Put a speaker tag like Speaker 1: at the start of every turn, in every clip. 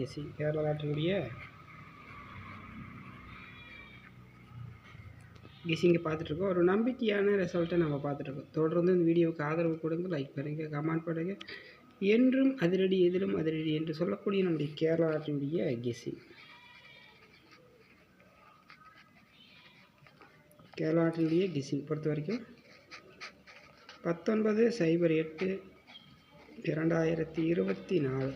Speaker 1: Guessing Kerala நாட்டினுடைய கெஸ்ஸிங்கை பார்த்துட்ருக்கோம். ஒரு நம்பிக்கையான ரிசல்ட்டை நம்ம பார்த்துட்ருக்கோம். தொடர்ந்து இந்த வீடியோவுக்கு ஆதரவு கொடுங்க லைக் பண்ணுங்கள் கமெண்ட் பண்ணுங்கள் என்றும் அதிரடி எதிலும் அதிரடி என்று சொல்லக்கூடிய நம்முடைய கேரள நாட்டினுடைய கெஸிங் கேரளா நாட்டினுடைய கெஸிங் பொறுத்த வரைக்கும் பத்தொன்பது சைபர் எட்டு இரண்டாயிரத்தி இருபத்தி நாலு.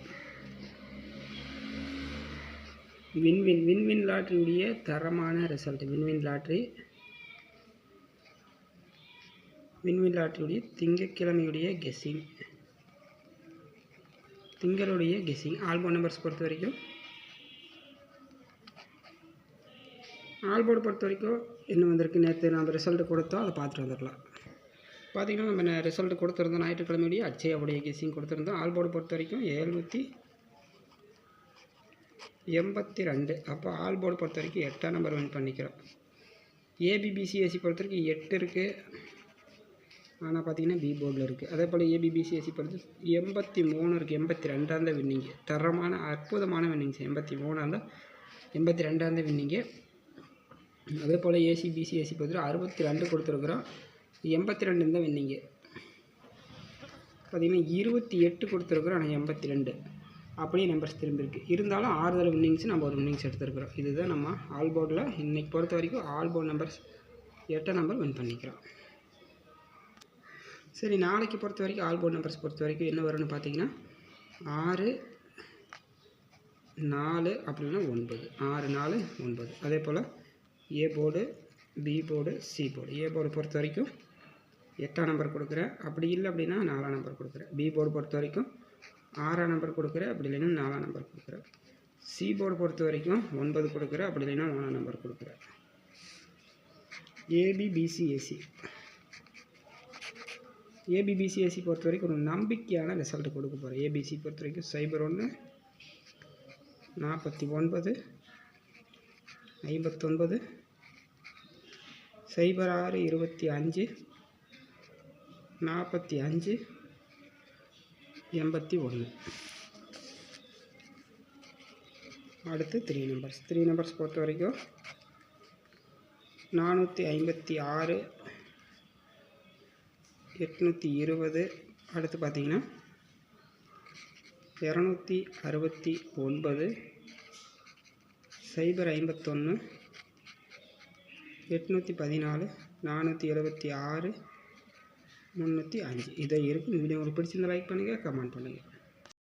Speaker 1: வின்வின் வின்வின் லாட்ரியுடைய தரமான result win win lottery win win லாட்ரியுடைய திங்கட்கிழமையுடைய கெஸ்ஸிங் திங்களுடைய கெஸ்ஸிங் ஆல்போர்ட் நம்பர்ஸ் பொறுத்த வரைக்கும். ஆல்போர்டு பொறுத்த வரைக்கும் என்ன வந்திருக்கு? நேற்று நம்ம ரிசல்ட்டு கொடுத்தோம். அதை பார்த்துட்டு வந்துடலாம். பார்த்தீங்கன்னா நம்ம ரிசல்ட் கொடுத்துருந்தோம். ஞாயிற்றுக்கிழமையுடைய அச்சையாவுடைய கெஸ்ஸிங் கொடுத்துருந்தோம். ஆல்போர்டு பொறுத்த வரைக்கும் எழுநூற்றி எண்பத்தி ரெண்டு. அப்போ ஆல்போர்டு பொறுத்த வரைக்கும் எட்டாம் நம்பர் வின் பண்ணிக்கிறோம். ஏபிபிசிஎஸ்சி பொறுத்த வரைக்கும் எட்டு இருக்குது ஆனால் பார்த்தீங்கன்னா பி போர்டில் இருக்குது அதே போல் ஏபிபிசிஎஸ்சி பொறுத்து எண்பத்தி மூணு இருக்குது எண்பத்தி ரெண்டாம் தான் வின்னிங்கு தரமான அற்புதமான வின்னிங்ஸ் எண்பத்தி மூணாம் தான் எண்பத்தி ரெண்டாம் தான் வின்னிங்கு அதே போல் ஏசிபிசிஎஸ்சி பொறுத்து அறுபத்தி ரெண்டு கொடுத்துருக்குறோம். எண்பத்தி ரெண்டு தான் வின்னிங்கு பார்த்தீங்கன்னா இருபத்தி எட்டு கொடுத்துருக்குறோம் ஆனால் எண்பத்தி ரெண்டு. அப்படியே நம்பர்ஸ் திரும்பியிருக்கு இருந்தாலும் ஆறுதல் வின்னிங்ஸ் நம்ம ஒரு வின்னிங்ஸ் எடுத்துருக்குறோம். இதுதான் நம்ம ஆல் போர்டில் இன்றைக்கி பொறுத்த வரைக்கும் ஆல் போர்ட் நம்பர்ஸ் எட்டாம் நம்பர் வின் பண்ணிக்கிறோம். சரி நாளைக்கு பொறுத்த வரைக்கும் ஆல் போர்ட் நம்பர்ஸ் பொறுத்த வரைக்கும் என்ன வரும்னு பார்த்தீங்கன்னா ஆறு நாலு அப்படின்னா ஒன்பது. ஆறு நாலு ஒன்பது. அதே போல் A board B board C board A board பொறுத்த வரைக்கும் எட்டாம் நம்பர் கொடுக்குறேன். அப்படி இல்லை அப்படின்னா நாலாம் நம்பர் கொடுக்குறேன். பி போர்டு பொறுத்த வரைக்கும் ஆறாம் நம்பர் கொடுக்குறேன் அப்படி இல்லைன்னா நாலாம் நம்பர் கொடுக்குறேன் சி போர்டு பொறுத்த வரைக்கும் ஒன்பது கொடுக்குறேன் அப்படி இல்லைன்னா நாலாம் நம்பர் கொடுக்குறேன் ஏபிபிசிஏசி ஏபிபிசிஎஸ்சி பொறுத்த வரைக்கும் ஒரு நம்பிக்கையான ரிசல்ட் கொடுக்க போகிறேன் ஏபிசி பொறுத்த வரைக்கும் சைபர் ஒன்று நாற்பத்தி ஒன்பது ஐம்பத்தொன்பது சைபர் ஆறு இருபத்தி அஞ்சு நாற்பத்தி அஞ்சு எண்பத்தி ஒன்று. அடுத்து த்ரீ நம்பர்ஸ் த்ரீ நம்பர்ஸ் பொறுத்த வரைக்கும் நானூற்றி ஐம்பத்தி ஆறு எட்நூற்றி இருபது. அடுத்து பார்த்தீங்கன்னா இரநூத்தி அறுபத்தி ஒன்பது சைபர் ஐம்பத்தொன்று எட்நூற்றி பதினாலு நானூற்றி எழுபத்தி ஆறு முந்நூற்றி அஞ்சு. இதை இருக்கும் வீடியோ உங்களுக்கு பிடிச்சிருந்தா லைக் பண்ணுங்கள் கமெண்ட் பண்ணுங்கள்